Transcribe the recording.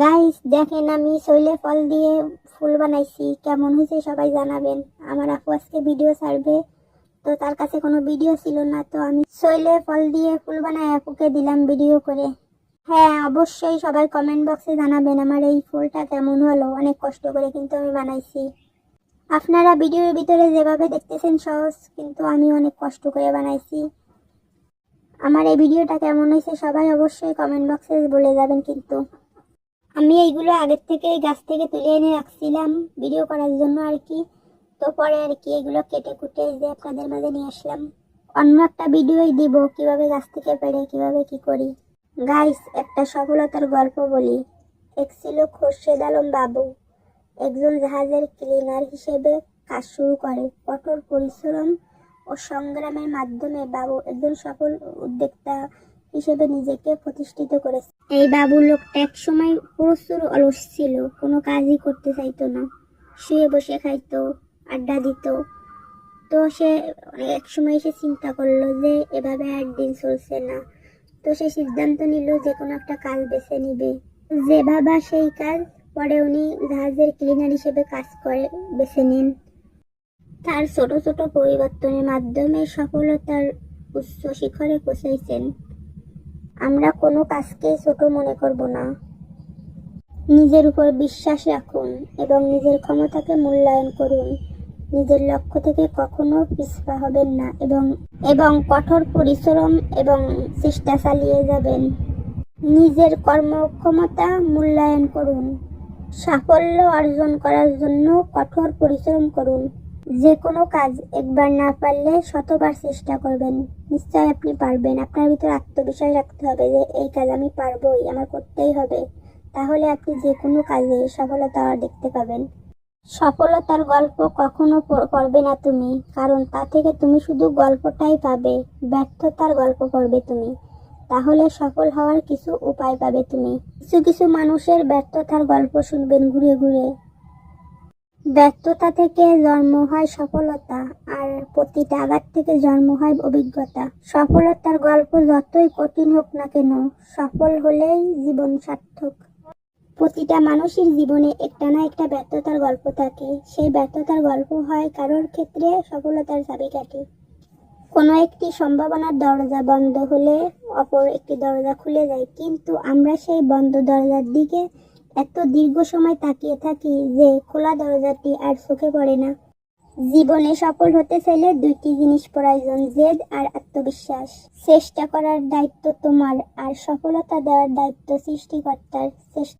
Guys দেখেন আমি শৈলে ফল দিয়ে ফুল বানাইছি। কেমন হয়েছে সবাই জানাবেন। আমার আপু আজকে ভিডিও ছাড়বে। তো তার কাছে কোনো ভিডিও ছিল না, তো আমি শৈলে ফল দিয়ে ফুল বানাই আপুকে দিলাম ভিডিও করে। হ্যাঁ অবশ্যই সবাই কমেন্ট বক্সে জানাবেন আমার এই ফুলটা কেমন হলো। অনেক কষ্ট করে কিন্তু আমি বানাইছি। আপনারা ভিডিওর ভিতরে যেভাবে দেখতেছেন সহজ, কিন্তু আমি অনেক কষ্ট করে বানাইছি। আমার এই ভিডিওটা কেমন হয়েছে সবাই অবশ্যই কমেন্ট বক্সে বলে যাবেন কিন্তু। আমি এইগুলো আগের থেকে গাছ থেকে তুলে এনে রাখছিলাম ভিডিও করার জন্য আর কি। তো পরে আর কি এগুলো কেটে কুটে যে আপনাদের মাঝে নিয়ে আসলাম। অন্য একটা ভিডিওই দিব, কীভাবে গাছ থেকে পেড়ে, কীভাবে কি করি। গাইস একটা সফলতার গল্প বলি। এক ছিল খোরশেদ আলম বাবু। একজন জাহাজের ক্লিনার হিসেবে কাজ শুরু করে। কঠোর পরিশ্রম ও সংগ্রামের মাধ্যমে বাবু একজন সফল উদ্যোক্তা হিসেবে নিজেকে প্রতিষ্ঠিত করেছে। এই বাবু লোকটা এক সময় প্রচুর অলস ছিল, কোনো কাজই করতে চাইতো না। শুয়ে বসে খাইতো, আড্ডা দিত। তো সে এক সময় সে চিন্তা করল যে, এভাবে আর দিন চলছে না। তো সে সিদ্ধান্ত নিল যে, কোনো একটা কাজ বেছে নিবে। যে বাবা সেই কাজ, পরে উনি জাহাজের ক্লিনার হিসেবে কাজ করে, বেছে নেন। তার ছোট ছোট পরিবর্তনের মাধ্যমে সফলতার উচ্চ শিখরে পৌঁছাইছেন। আমরা কোনো কাজকে ছোট মনে করব না। নিজের উপর বিশ্বাস রাখুন এবং নিজের ক্ষমতাকে মূল্যায়ন করুন। নিজের লক্ষ্য থেকে কখনো পিছপা হবেন না এবং এবং কঠোর পরিশ্রম এবং চেষ্টা চালিয়ে যাবেন। নিজের কর্মক্ষমতা মূল্যায়ন করুন। সাফল্য অর্জন করার জন্য কঠোর পরিশ্রম করুন। যে কোনো কাজ একবার না পারলে শতবার চেষ্টা করবেন। নিশ্চয় আপনি পারবেন। আপনার ভিতর আত্মবিশ্বাস রাখতে হবে যে, এই কাজ আমি পারবোই, আমার করতেই হবে। তাহলে আপনি যে কোনো কাজে সফলতা দেখতে পাবেন। সফলতার গল্প কখনো পড়বে না তুমি, কারণ তা থেকে তুমি শুধু গল্পটাই পাবে, ব্যর্থতার গল্প পড়বে তুমি। তাহলে সফল হওয়ার কিছু উপায় পাবে তুমি। কিছু কিছু মানুষের ব্যর্থতার গল্প শুনবেন ঘুরে ঘুরে। ব্যর্থতা থেকে জন্ম হয় সফলতা, আর প্রতিটা আঘাত থেকে জন্ম হয় অভিজ্ঞতা। সফলতার গল্প যতই কঠিন হোক না কেন, সফল হলেই জীবন সার্থক। প্রতিটা মানুষের জীবনে একটা না একটা ব্যর্থতার গল্প থাকে। সেই ব্যর্থতার গল্প হয় কারোর ক্ষেত্রে সফলতার চাবিকাঠি। কোনো একটি সম্ভাবনার দরজা বন্ধ হলে অপর একটি দরজা খুলে যায়, কিন্তু আমরা সেই বন্ধ দরজার দিকে এত দীর্ঘ সময় তাকিয়ে থাকি যে খোলা দরজাটি আর চোখে পড়ে না। জীবনে সফল হতে চাইলে দুইটি জিনিস প্রয়োজন, জেদ আর আত্মবিশ্বাস। চেষ্টা করার দায়িত্ব তোমার, আর সফলতা দেওয়ার দায়িত্ব সৃষ্টিকর্তার। চেষ্টা